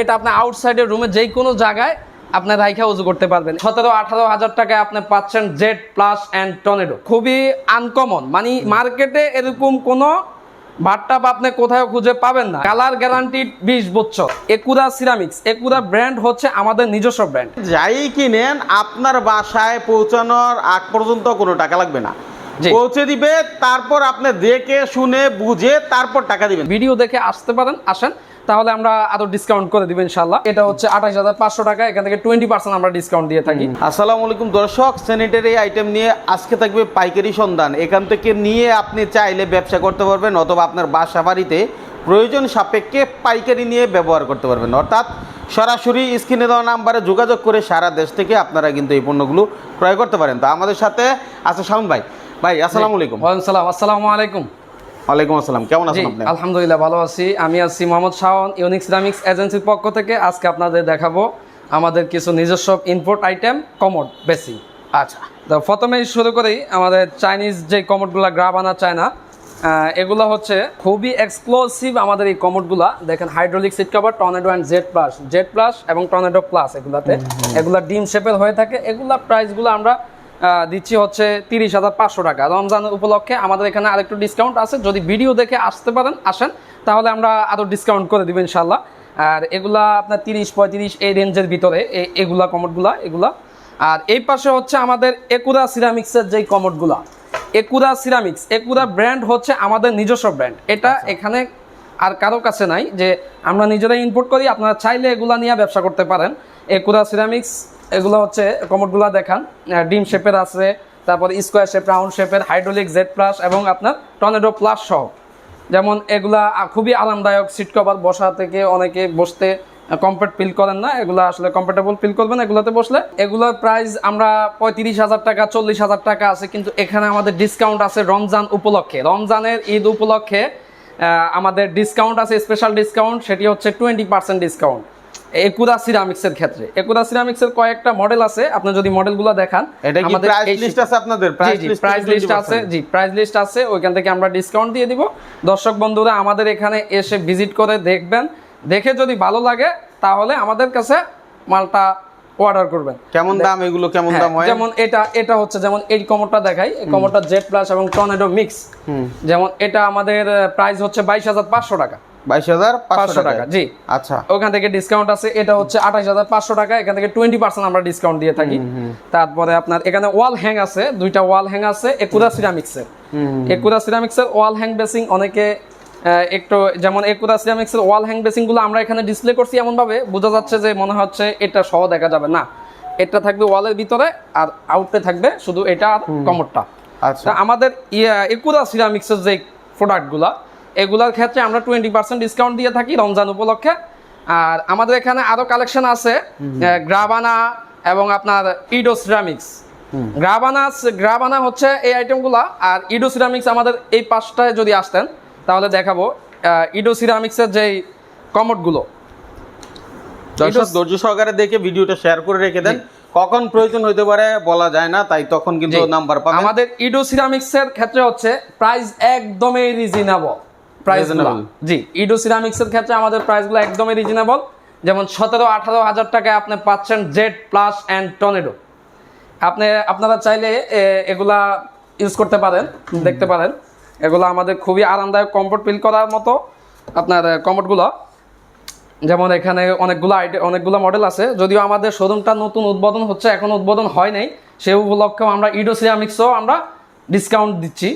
এটা আপনি আউটসাইডের রুমে যেই কোনো জায়গায় আপনার রাইখা উজু করতে পারবেন। সতেরো আঠারো হাজার টাকায় আপনি পাচ্ছেন জেড প্লাস অ্যান্ড টর্নেডো খুবই আনকমন মানে মার্কেটে এরকম কোনো ভাট্টাপ আপনি কোথাও খুঁজে পাবেন না। কালার গ্যারান্টি বিশ বছর। একুরা সিরামিক্স একুরা ব্র্যান্ড হচ্ছে আমাদের নিজস্ব ব্র্যান্ড যাই কিনেন আপনার বাসায় পৌঁছানোর আগ পর্যন্ত কোনো টাকা লাগবে না। পৌঁছে দিবে তারপর আপনি দেখে শুনে বুঝে তারপর টাকা দিবেন। ভিডিও দেখে আসতে পারেন আসেন। তাহলে আমরা আরও ডিসকাউন্ট করে দিব ইনশাল্লাহ এটা হচ্ছে আঠাশ হাজার পাঁচশো টাকা এখান থেকে টোয়েন্টি পার্সেন্ট আমরা ডিসকাউন্ট দিয়ে থাকি। আসসালামু আলাইকুম দর্শক স্যানিটারি আইটেম নিয়ে আজকে থাকবে পাইকারি সন্ধান। এখান থেকে নিয়ে আপনি চাইলে ব্যবসা করতে পারবেন অথবা আপনার বাসা বাড়িতে প্রয়োজন সাপেক্ষে পাইকারি নিয়ে ব্যবহার করতে পারবেন। অর্থাৎ সরাসরি স্ক্রিনে দেওয়া নাম্বারে যোগাযোগ করে সারা দেশ থেকে আপনারা কিন্তু এই পণ্যগুলো ক্রয় করতে পারেন। তো আমাদের সাথে আছে শামুন ভাই। ভাই আসসালামু আলাইকুম। ওয়ালাইকুম সালাম। আসসালামু আলাইকুম। ওয়ালাইকুম আসসালাম কেমন আছেন আপনি? আলহামদুলিল্লাহ ভালো আছি। আমি আছি মোহাম্মদ শাওন ইউনিক সিরামিক্স এজেন্সির পক্ষ থেকে আজকে আপনাদের দেখাবো আমাদের কিছু নিজস্ব ইনপোর্ট আইটেম কমোড বেসিং আচ্ছা। তো প্রথমেই শুরু করি আমাদের চাইনিজ যে কমোডগুলো গ্রাবানা চায়না এগুলো হচ্ছে খুবই এক্সক্লুসিভ আমাদের এই কমোডগুলা দেখেন hydraulic seat cover Tornado and Z plus Z plus এবং টর্নেডো প্লাস এগুলাতে। এগুলা ডিম শেপের হয়ে থাকে। এগুলা প্রাইসগুলো আমরা দিচ্ছি হচ্ছে তিরিশ হাজার পাঁচশো টাকা। রমজান উপলক্ষে আমাদের এখানে আরেকটু ডিসকাউন্ট আছে। যদি ভিডিও দেখে আসতে পারেন আসেন তাহলে আমরা আরও ডিসকাউন্ট করে দিব ইনশাল্লাহ আর এগুলা আপনার তিরিশ পঁয়ত্রিশ এই রেঞ্জের ভিতরে এগুলা কমোডগুলা এগুলা। আর এই পাশে হচ্ছে আমাদের একুরা সিরামিক্সের যেই কমোডগুলা একুরা সিরামিক্স একুরা ব্র্যান্ড হচ্ছে আমাদের নিজস্ব ব্র্যান্ড এটা এখানে আর কারও কাছে নাই যে আমরা নিজেরাই ইনপুট করি আপনারা চাইলে এগুলা নিয়ে ব্যবসা করতে পারেন। একুরা সিরামিক্স এগুলো হচ্ছে কমোডগুলা দেখান। ডিম শেপের আছে, তারপর স্কোয়ার শেপ, রাউন্ড শেপের, হাইড্রোলিক জেড প্লাস এবং আপনার টর্নেডো প্লাস সহ। যেমন এগুলা খুবই আরামদায়ক সিট কভার বসা থেকে অনেকে বসতে কমফর্ট ফিল করেন না। এগুলো আসলে কমফোর্টেবল ফিল করবেন এগুলোতে বসলে। এগুলোর প্রাইস আমরা পঁয়ত্রিশ হাজার টাকা, চল্লিশ হাজার টাকা আছে, কিন্তু এখানে আমাদের ডিসকাউন্ট আছে রমজান উপলক্ষে। রমজানের ঈদ উপলক্ষে আমাদের ডিসকাউন্ট আছে স্পেশাল ডিসকাউন্ট সেটি হচ্ছে টোয়েন্টি পার্সেন্ট ডিসকাউন্ট একুরা সিরামিক্সের ক্ষেত্রে। একুরা সিরামিক্সের কয়েকটা মডেল আছে আপনি যদি মডেলগুলো দেখান আমাদের প্রাইস লিস্ট আছে আপনাদের? প্রাইস লিস্ট প্রাইস লিস্ট আছে জি প্রাইস লিস্ট আছে ওইখান থেকে আমরা ডিসকাউন্ট দিয়ে দিব। দর্শক বন্ধুরা আমাদের এখানে এসে ভিজিট করে দেখবেন। দেখে যদি ভালো লাগে তাহলে আমাদের কাছে মালটা অর্ডার করবেন। কেমন দাম এগুলো? কেমন হ্যাঁ, দাম হয়? যেমন এটা এটা হচ্ছে যেমন এই কমরটা দেখাই এই কমরটা জেড প্লাস এবং টর্নেডো মিক্স যেমন এটা আমাদের প্রাইস হচ্ছে বাইশ হাজার পাঁচশো টাকা। টাকা জি। আচ্ছা। ওখান থেকে ডিসকাউন্ট আছে এটা হচ্ছে আঠাশ হাজার পাঁচশো টাকা এখান থেকে আমরা ডিসকাউন্ট দিয়ে থাকি। তারপরে আপনার এখানে ওয়াল হ্যাং আছে দুইটা ওয়াল হ্যাং আছে একুরা সিরামিক্সের একুরা সিরামিক্সের ওয়াল হ্যাং বেসিং অনেকে একটু যেমন একুরা সিরামিক্সের ওয়াল হ্যাং বেসিংগুলো আমরা এখানে ডিসপ্লে করছি এমন ভাবে বোঝা যাচ্ছে যে মনে হচ্ছে এটা সহ দেখা যাবে না। এটা থাকবে ওয়ালের ভিতরে আর আউটে থাকবে শুধু এটা আর কমরটা। আচ্ছা। আমাদের ইয়া একুরা সিরামিক্সের যে প্রোডাক্টগুলা এগুলার ক্ষেত্রে আমরা টোয়েন্টি পার্সেন্ট ডিসকাউন্ট দিয়ে থাকি রমজান উপলক্ষে। আর আমাদের এখানে আরও কালেকশন আছে গ্রাবানা এবং আপনার ইডো সিরামিক্স গ্রাবানা গ্রাবানা হচ্ছে এই আইটেমগুলা আর ইডো সিরামিক্স আমাদের এই পাঁচটায় যদি আসতেন তাহলে দেখাবো ইডো সিরামিক্সের যেই কমোডগুলো দর্শক ধৈর্য সহকারে দেখে ভিডিওটা শেয়ার করে রেখে দেন। কখন প্রয়োজন হইতে পারে বলা যায় না তাই তখন কিন্তু নাম্বার পাবেন। আমাদের ইডো সিরামিক্স এর ক্ষেত্রে হচ্ছে প্রাইস একদমই রিজনেবল প্রাইস Reasonable। জি ইডো ক্ষেত্রে আমাদের প্রাইসগুলো একদমই রিজনেবল যেমন সতেরো আঠারো হাজার টাকায় আপনি পাচ্ছেন জেড প্লাস অ্যান্ড টর্নেডো আপনি আপনারা চাইলে এগুলা ইউজ করতে পারেন দেখতে পারেন। এগুলো আমাদের খুবই আরামদায়ক কমফোর্ট ফিল করার মতো আপনার কমফোর্টগুলো যেমন এখানে অনেকগুলো আইটে অনেকগুলো মডেল আছে। যদিও আমাদের শোরুমটা নতুন উদ্বোধন হচ্ছে এখন উদ্বোধন হয় নাই। সেই উপলক্ষেও আমরা ইডো সিরামিক্সও আমরা ডিসকাউন্ট দিচ্ছি।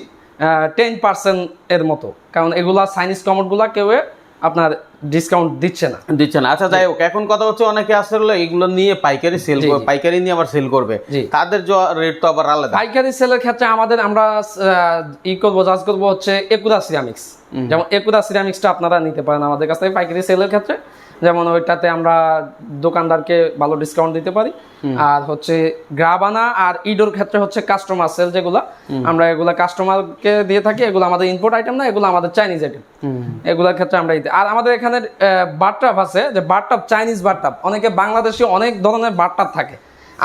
টেন পার্সেন্ট এর মতো। কারণ এগুলা চাইনিজ কমোডগুলা কেউ আপনার ডিসকাউন্ট দিচ্ছে না। দিচ্ছে না। আচ্ছা যাই হোক এখন কথা হচ্ছে অনেকে আসলে এগুলো নিয়ে পাইকারি সেল। পাইকারি নিয়ে আবার সেল করবে। তাদের রেট তো আবার আলাদা। পাইকারি সেলের ক্ষেত্রে আমাদের আমরা ই করব জাজ করব হচ্ছে একুদা সিরামিক্স যেমন একুদা সিরামিক্সটা আপনারা নিতে পারেন আমাদের কাছ থেকে পাইকারি সেলের ক্ষেত্রে। যেমন ওইটাতে আমরা দোকানদারকে ভালো ডিসকাউন্ট দিতে পারি। আর হচ্ছে গ্রাবানা আর ইডোর ক্ষেত্রে হচ্ছে কাস্টমার সেল যেগুলা আমরা এগুলা কাস্টমারকে দিয়ে থাকি এগুলো আমাদের ইম্পোর্ট আইটেম না এগুলো আমাদের চাইনিজ আইটেম এগুলোর ক্ষেত্রে আমরা আর আমাদের এখানে বারটাপ আছে যে বারটাপ চাইনিজ বারটাপ অনেকে বাংলাদেশি অনেক ধরনের বারটাপ থাকে।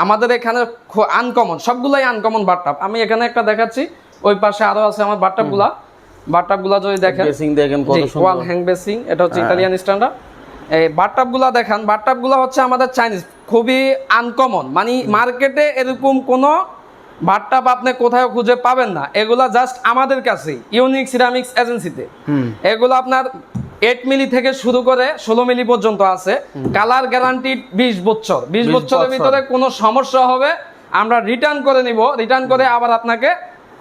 আমাদের এখানে আনকমন সবগুলাই আনকমন বারটাপ আমি এখানে একটা দেখাচ্ছি ওই পাশে আরও আছে আমার বারটাপগুলা বারটাপগুলা যদি দেখেন বেসিং দেখেন কত ওয়াল হ্যাং বেসিং এটা হচ্ছে ইতালিয়ান স্ট্যান্ডার্ড এই বাটটাপগুলো দেখান বাটটাপগুলো হচ্ছে আমাদের চাইনিজ খুবই আনকমন মানে মার্কেটে এরকম কোনো বাটটাপ আপনি কোথাও খুঁজে পাবেন না। এগুলা জাস্ট আমাদের কাছেই ইউনিক সিরামিক্স এজেন্সিতে এগুলো আপনার এইট মিলি থেকে শুরু করে ষোলো মিলি পর্যন্ত আছে। কালার গ্যারান্টি বিশ বছর। বিশ বছরের ভিতরে কোনো সমস্যা হবে আমরা রিটার্ন করে নিব। রিটার্ন করে আবার আপনাকে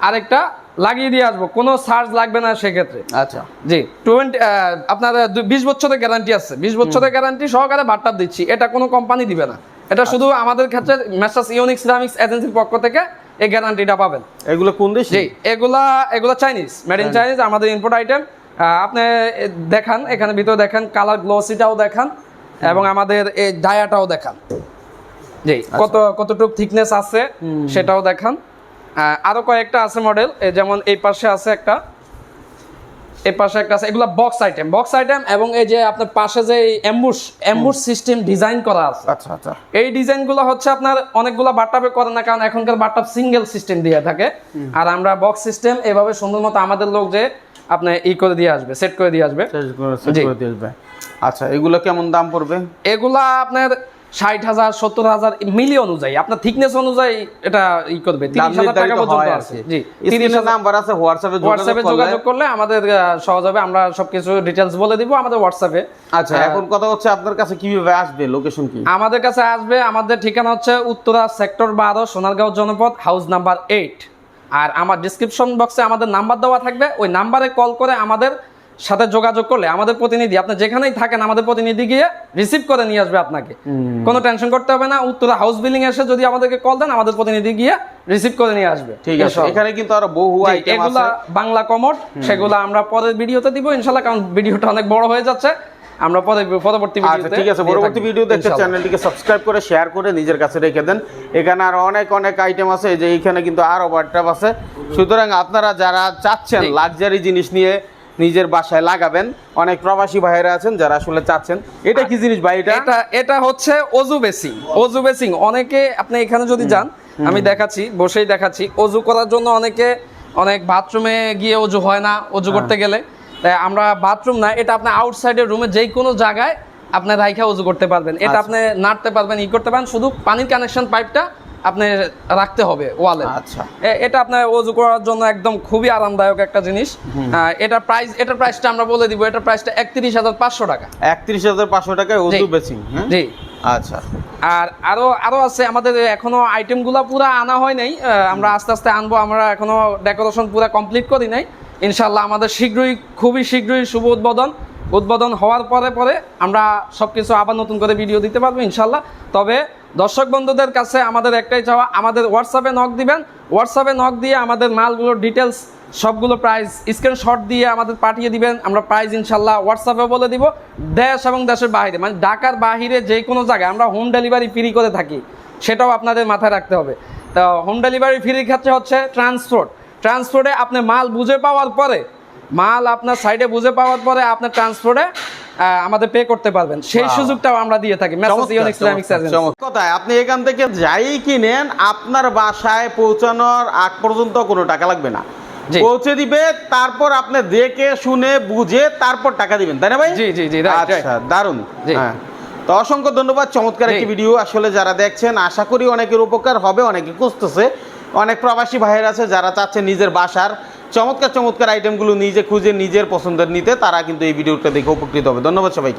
আরেকটা লাগিয়ে দিয়ে আসব। কোনো চার্জ লাগবে না সেক্ষেত্রে। আচ্ছা। জি। টোয়েন্টি আপনার বিশ বছরের গ্যারান্টি আছে। বিশ বছরের গ্যারান্টি সহকারে বাট্টাপ দিচ্ছি। এটা কোনো কোম্পানি দিবে না। এটা শুধু আমাদের ক্ষেত্রে মেসাস ইউনিক সিরামিক্স এজেন্সির পক্ষ থেকে এই গ্যারান্টিটা পাবেন। এগুলো কোন দেশ? জি এগুলা এগুলো চাইনিজ মেড ইন চাইনিজ আমাদের ইম্পোর্ট আইটেম আপনি দেখান এখানে ভিতরে দেখান কালার গ্লোসিটাও দেখান এবং আমাদের এই ডায়াটাও দেখান। জি কত কতটুকু থিকনেস আছে সেটাও দেখান। আহ, আরও কয়েকটা আছে মডেল যেমন এই পাশে আছে একটা। এই পাশে একটা আছে। এগুলা বক্স আইটেম বক্স আইটেম এবং এই যে আপনার পাশে যে এম্বুশ এম্বুশ সিস্টেম ডিজাইন করা আছে। আচ্ছা আচ্ছা। এই ডিজাইনগুলো হচ্ছে আপনার অনেকগুলো বাট্টাপে করে না কারণ এখনকার বাট্টাপ সিঙ্গেল সিস্টেম দিয়ে থাকে। আর আমরা বক্স সিস্টেম এভাবে সুন্দর মতো আমাদের লোক যে আপনি ই করে দিয়ে আসবে সেট করে দিয়ে আসবে। করে করে দিয়ে আসবে। আচ্ছা এগুলো কেমন দাম পড়বে? এগুলা আপনার ষাট হাজার সত্তর হাজার মিলি অনুযায়ী। আপনার থিকনেস অনুযায়ী এটা ই করবে। তিরিশ হাজার টাকা পর্যন্ত আছে। জি তিরিশ নাম্বার আছে হোয়াটসঅ্যাপে হোয়াটসঅ্যাপে যোগাযোগ করলে। করলে আমাদের সহজ হবে। আমরা সবকিছু ডিটেলস বলে দিব আমাদের হোয়াটসঅ্যাপে আচ্ছা এখন কথা হচ্ছে আপনার কাছে কীভাবে আসবে লোকেশন কি? আমাদের কাছে আসবে আমাদের ঠিকানা হচ্ছে উত্তরা সেক্টর বারো সোনারগাঁও জনপদ হাউস নাম্বার এইট আর আমার ডিসক্রিপশন বক্সে আমাদের নাম্বার দেওয়া থাকবে। ওই নাম্বারে কল করে আমাদের সাথে যোগাযোগ করলে আমাদের প্রতিনিধি আপনি যেখানেই থাকেন আমাদের প্রতিনিধি গিয়ে রিসিভ করে নিয়ে আসবে আপনাকে। কোনো টেনশন করতে হবে না। উত্তরা হাউস বিল্ডিং এসে যদি আমাদেরকে কল দেন আমাদের প্রতিনিধি গিয়ে রিসিভ করে নিয়ে আসবে। ঠিক আছে। এখানে কিন্তু আরও বহু আইটেম এগুলা বাংলা কমোড সেগুলা আমরা পরের ভিডিওতে দিব ইনশাল্লাহ কারণ ভিডিওটা অনেক বড় হয়ে যাচ্ছে। আমরা পরে পরবর্তী আচ্ছা ভিডিওতে ঠিক আছে। পরবর্তী ভিডিও দেখতে চ্যানেলটিকে সাবস্ক্রাইব করে শেয়ার করে নিজের কাছে রেখে দেন। এখানে আর অনেক অনেক আইটেম আছে। এই যে এখানে কিন্তু আরও হোয়াটসঅ্যাপ আছে। সুতরাং আপনারা যারা চাচ্ছেন লাক্সারি জিনিস নিয়ে নিজের বাসায় লাগাবেন। অনেক প্রবাসী ভাইয়েরা আছেন যারা আসলে চাচ্ছেন। এটা কি জিনিস ভাই এটা? এটা এটা হচ্ছে অজু বেসিং অজু বেসিং অনেকে আপনি এখানে যদি যান আমি দেখাচ্ছি বসেই দেখাচ্ছি। অজু করার জন্য অনেকে অনেক বাথরুমে গিয়ে অজু হয় না অজু হ্যাঁ। করতে গেলে। তাই আমরা বাথরুম না এটা আপনি আউটসাইডের রুমে যে কোনো জায়গায় আপনি রাইখা অজু করতে পারবেন। এটা আচ্ছা। আপনি নাড়তে পারবেন ই করতে পারেন। শুধু পানির কানেকশন পাইপটা আপনি রাখতে হবে ওয়ালে আচ্ছা। এটা আপনার অজু করার জন্য একদম খুবই আরামদায়ক একটা জিনিস। এটা প্রাইস এটার প্রাইসটা আমরা বলে দিব এটা প্রাইসটা একত্রিশ হাজার পাঁচশো টাকা। একত্রিশ হাজার পাঁচশো টাকায় উর্দু বেসিং হ্যাঁ? জি। আচ্ছা। আর আরও আরও আছে আমাদের এখনও আইটেমগুলো পুরো আনা হয় নাই। আমরা আস্তে আস্তে আনব আমরা এখনও ডেকোরেশন পুরো কমপ্লিট করি নাই। ইনশাল্লাহ আমাদের শীঘ্রই খুবই শীঘ্রই শুভ উদ্বোধন। উদ্বোধন হওয়ার পরে পরে আমরা সবকিছু আবার নতুন করে ভিডিও দিতে পারব ইনশাল্লাহ তবে দর্শক বন্ধুদের কাছে আমাদের একটাই চাওয়া, আমাদের হোয়াটসঅ্যাপে নক দিবেন। হোয়াটসঅ্যাপে নক দিয়ে আমাদের মালগুলোর ডিটেলস সবগুলো প্রাইস স্ক্রিনশট দিয়ে আমাদের পাঠিয়ে দিবেন। আমরা প্রাইস ইনশাল্লাহ হোয়াটসঅ্যাপে বলে দিব। দেশ এবং দেশের বাইরে মানে ঢাকার বাহিরে যে কোনো জায়গায় আমরা হোম ডেলিভারি ফ্রি করে থাকি, সেটাও আপনাদের মাথায় রাখতে হবে। তো হোম ডেলিভারি ফ্রির ক্ষেত্রে হচ্ছে ট্রান্সপোর্ট ট্রান্সপোর্টে আপনি মাল বুঝে পাওয়ার পরে, মাল আপনার সাইডে বুঝে পাওয়ার পরে আপনার ট্রান্সপোর্টে আমাদের পে করতে পারবেন। সেই সুযোগটাও আমরা দিয়ে থাকি। মেসেজ চমৎকার, ইউনিক সিরামিক্স চমৎকার, চমৎকার। কথায়? আপনি এখান থেকে যাই কিনেন আপনার বাসায় পৌঁছানোর আগ পর্যন্ত কোনো টাকা লাগবে না। পৌঁছে দিবে তারপর আপনি দেখে শুনে বুঝে তারপর টাকা দিবেন। তাই না ভাই? জি, জি, জি, আচ্ছা দারুণ জি। হ্যাঁ। তো অসংখ্য ধন্যবাদ চমৎকার একটি ভিডিও আসলে যারা দেখছেন আশা করি অনেকের উপকার হবে অনেকে খুঁজতেছে। অনেক প্রবাসী ভাইয়ের আছে যারা চাচ্ছে নিজের বাসার চমৎকার চমৎকার আইটেমগুলো নিজে খুঁজে নিজের পছন্দের নিতে তারা কিন্তু এই ভিডিওটা দেখে উপকৃত হবে। ধন্যবাদ সবাইকে।